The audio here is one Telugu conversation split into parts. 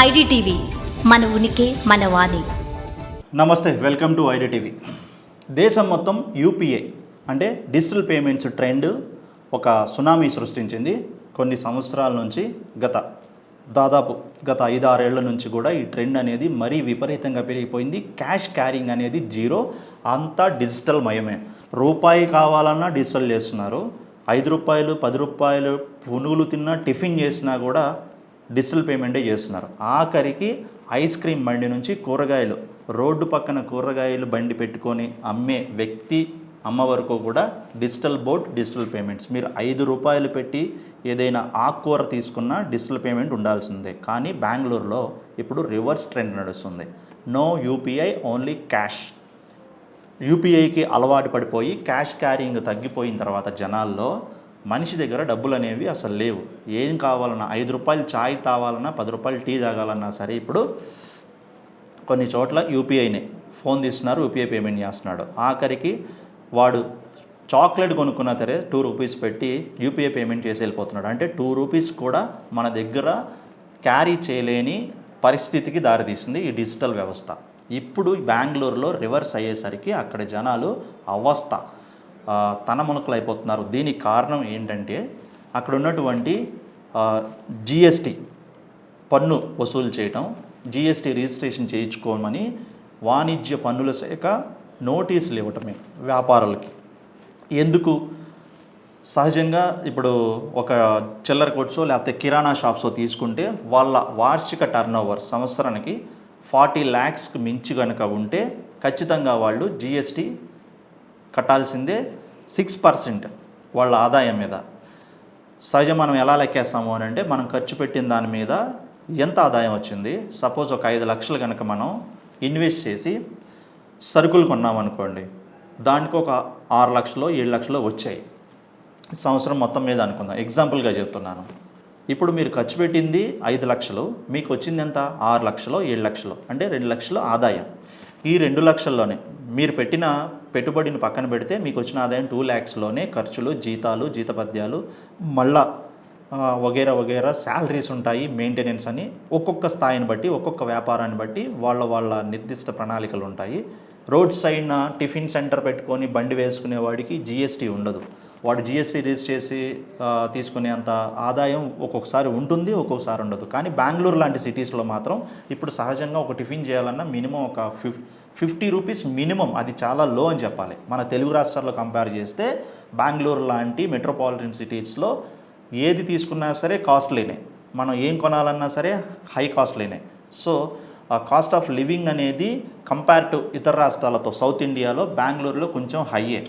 ఐడిటీవీ మన ఉనికి మన వాణి. నమస్తే వెల్కమ్ టు ఐడిటీవీ. దేశం మొత్తం యూపీఐ అంటే డిజిటల్ పేమెంట్స్ ట్రెండ్ ఒక సునామీ సృష్టించింది కొన్ని సంవత్సరాల నుంచి గత దాదాపు గత ఐదు ఆరేళ్ళ నుంచి కూడా ఈ ట్రెండ్ అనేది మరీ విపరీతంగా పెరిగిపోయింది. క్యాష్ క్యారింగ్ అనేది జీరో అంతా డిజిటల్ మయమే. రూపాయి కావాలన్నా డిజిటల్ చేస్తున్నారు. ఐదు రూపాయలు పది రూపాయలు పునుగులు తిన్నా టిఫిన్ చేసినా కూడా డిజిటల్ పేమెంటే చేస్తున్నారు. ఆఖరికి ఐస్ క్రీమ్ బండి నుంచి కూరగాయలు రోడ్డు పక్కన కూరగాయలు బండి పెట్టుకొని అమ్మే వ్యక్తి అమ్మ వరకు కూడా డిజిటల్ బోర్డ్ డిజిటల్ పేమెంట్స్. మీరు ఐదు రూపాయలు పెట్టి ఏదైనా ఆకుకూర తీసుకున్నా డిజిటల్ పేమెంట్ ఉండాల్సిందే. కానీ బెంగళూరులో ఇప్పుడు రివర్స్ ట్రెండ్ నడుస్తుంది. No UPI only cash. యూపీఐకి అలవాటు పడిపోయి క్యాష్ క్యారింగ్ తగ్గిపోయిన తర్వాత జనాల్లో మనిషి దగ్గర డబ్బులు అనేవి అసలు లేవు. ఏం కావాలన్నా ఐదు రూపాయలు ఛాయ్ తావాలన్నా పది రూపాయలు టీ తాగాలన్నా సరే ఇప్పుడు కొన్ని చోట్ల యూపీఐనే ఫోన్ తీస్తున్నారు యూపీఐ పేమెంట్ చేస్తున్నాడు. ఆఖరికి వాడు చాక్లెట్ కొనుక్కున్నా సరే టూ రూపీస్ పెట్టి యూపీఐ పేమెంట్ చేసి వెళ్ళిపోతున్నాడు. అంటే టూ రూపీస్ కూడా మన దగ్గర క్యారీ చేయలేని పరిస్థితికి దారితీసింది ఈ డిజిటల్ వ్యవస్థ. ఇప్పుడు బెంగళూరులో రివర్స్ అయ్యేసరికి అక్కడ జనాలు అవస్థ. తన మునకలు అయిపోతున్నారు దీనికి కారణం ఏంటంటే అక్కడ ఉన్నటువంటి జిఎస్టీ పన్ను వసూలు చేయటం జిఎస్టీ రిజిస్ట్రేషన్ చేయించుకోమని వాణిజ్య పన్నుల శాఖ నోటీసులు ఇవ్వటమే వ్యాపారులకి. ఎందుకు? సహజంగా ఇప్పుడు ఒక చిల్లర కొట్సో లేకపోతే కిరాణా షాప్సో తీసుకుంటే వాళ్ళ వార్షిక టర్న్ ఓవర్ సంవత్సరానికి ఫార్టీ ల్యాక్స్కి మించి కనుక ఉంటే ఖచ్చితంగా వాళ్ళు జిఎస్టీ కట్టాల్సిందే సిక్స్ పర్సెంట్ వాళ్ళ ఆదాయం మీద. సహజం మనం ఎలా లెక్కేస్తాము అని అంటే మనం ఖర్చు పెట్టిన దాని మీద ఎంత ఆదాయం వచ్చింది? సపోజ్ ఒక ఐదు లక్షలు కనుక మనం ఇన్వెస్ట్ చేసి సరుకులు కొన్నామనుకోండి దానికి ఒక ఆరు లక్షలు ఏడు లక్షలు వచ్చాయి. సంవత్సరం మొత్తం మీద అనుకుందాం. ఎగ్జాంపుల్గా చెప్తున్నాను. ఇప్పుడు మీరు ఖర్చు పెట్టింది ఐదు లక్షలు మీకు వచ్చింది ఎంత? ఆరు లక్షలు ఏడు లక్షలు అంటే రెండు లక్షలు ఆదాయం. ఈ రెండు లక్షల్లోనే మీరు పెట్టిన పెట్టుబడిని పక్కన పెడితే మీకు వచ్చిన ఆదాయం టూ ల్యాక్స్లోనే ఖర్చులు జీతాలు జీతపద్యాలు మళ్ళా ఆ, వగేరా వగేరా శాలరీస్ ఉంటాయి మెయింటెనెన్స్ అని ఒక్కొక్క స్థాయిని బట్టి ఒక్కొక్క వ్యాపారాన్ని బట్టి వాళ్ళ వాళ్ళ నిర్దిష్ట ప్రణాళికలు ఉంటాయి. రోడ్ సైడ్న టిఫిన్ సెంటర్ పెట్టుకొని బండి వేసుకునే వాడికి జిఎస్టీ ఉండదు. వాడు జిఎస్టీ రిజిస్టర్ చేసి తీసుకునే అంత ఆదాయం ఒక్కొక్కసారి ఉంటుంది ఒక్కొక్కసారి ఉండదు. కానీ బెంగళూరు లాంటి సిటీస్లో మాత్రం ఇప్పుడు సహజంగా ఒక టిఫిన్ చేయాలన్నా మినిమం ఒక ఫిఫ్ ఫిఫ్టీ రూపీస్ మినిమం. అది చాలా లో అని చెప్పాలి. మన తెలుగు రాష్ట్రాల్లో కంపేర్ చేస్తే బెంగళూరు లాంటి మెట్రోపాలిటన్ సిటీస్లో ఏది తీసుకున్నా సరే కాస్ట్లీనే. మనం ఏం కొనాలన్నా సరే హై కాస్ట్లీనే. సో కాస్ట్ ఆఫ్ లివింగ్ అనేది కంపేర్ టు ఇతర రాష్ట్రాలతో సౌత్ ఇండియాలో బెంగళూరులో కొంచెం హైయే.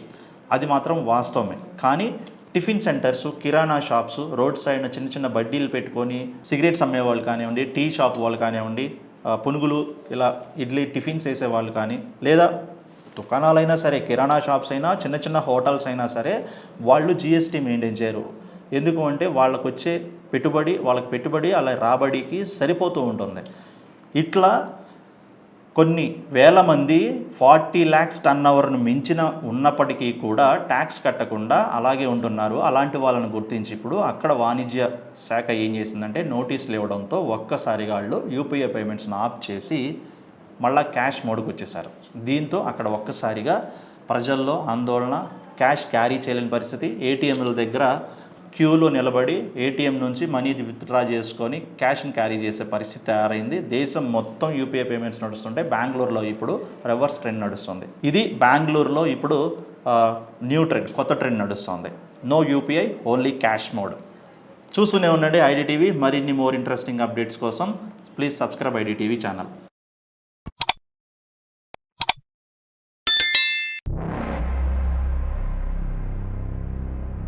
అది మాత్రం వాస్తవమే. కానీ టిఫిన్ సెంటర్స్ కిరాణా షాప్స్ రోడ్ సైడ్ చిన్న చిన్న బడ్డీలు పెట్టుకొని సిగరెట్స్ అమ్మేవాళ్ళు కానివ్వండి టీ షాప్ వాళ్ళు కానివ్వండి పునుగులు ఇలా ఇడ్లీ టిఫిన్స్ వేసేవాళ్ళు కానీ లేదా దుకాణాలైనా సరే కిరాణా షాప్స్ అయినా చిన్న చిన్న హోటల్స్ అయినా సరే వాళ్ళు జిఎస్టీ మెయింటైన్ చేయరు. ఎందుకు అంటే వాళ్ళకు వచ్చే పెట్టుబడి వాళ్ళకి పెట్టుబడి అలా రాబడికి సరిపోతూ ఉంటుంది. ఇట్లా కొన్ని వేల మంది ఫార్టీ ల్యాక్స్ టన్ అవర్ను మించిన ఉన్నప్పటికీ కూడా ట్యాక్స్ కట్టకుండా అలాగే ఉంటున్నారు. అలాంటి వాళ్ళని గుర్తించి ఇప్పుడు అక్కడ వాణిజ్య శాఖ ఏం చేసిందంటే నోటీసులు ఇవ్వడంతో ఒక్కసారిగా వాళ్ళు యూపీఐ పేమెంట్స్ని ఆఫ్ చేసి మళ్ళా క్యాష్ మోడ్కి వచ్చేసారు దీంతో అక్కడ ఒక్కసారిగా ప్రజల్లో ఆందోళన క్యాష్ క్యారీ చేయలేని పరిస్థితి ఏటీఎంల దగ్గర క్యూలో నిలబడి ఏటీఎం నుంచి మనీ విత్డ్రా చేసుకొని క్యాష్ని క్యారీ చేసే పరిస్థితి తయారైంది. దేశం మొత్తం యూపీఐ పేమెంట్స్ నడుస్తుంటే బెంగళూరులో ఇప్పుడు రివర్స్ ట్రెండ్ నడుస్తుంది. ఇది బెంగళూరులో ఇప్పుడు న్యూ ట్రెండ్ కొత్త ట్రెండ్ నడుస్తుంది. No UPI only cash mode. చూస్తూనే ఉండండి ఐడిటీవీ మరిన్ని మోర్ ఇంట్రెస్టింగ్ అప్డేట్స్ కోసం ప్లీజ్ సబ్స్క్రైబ్ ఐడిటీవీ ఛానల్.